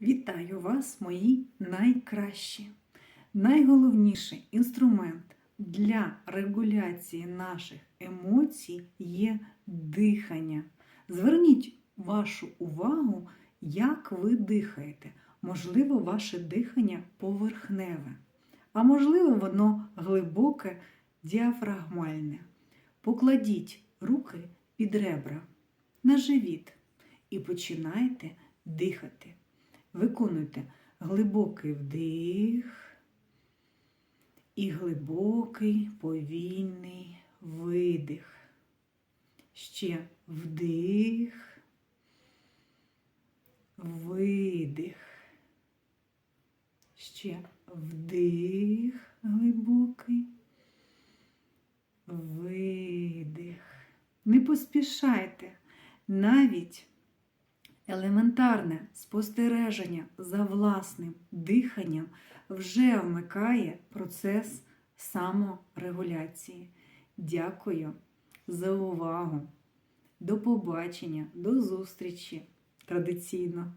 Вітаю вас, мої найкращі! Найголовніший інструмент для регуляції наших емоцій є дихання. Зверніть вашу увагу, як ви дихаєте. Можливо, ваше дихання поверхневе, а можливо, воно глибоке, діафрагмальне. Покладіть руки під ребра на живіт і починайте дихати. Виконуйте глибокий вдих і глибокий повільний видих. Ще вдих, видих. Ще вдих глибокий, видих. Не поспішайте навіть елементарне спостереження за власним диханням вже вмикає процес саморегуляції. Дякую за увагу. До побачення, до зустрічі традиційно.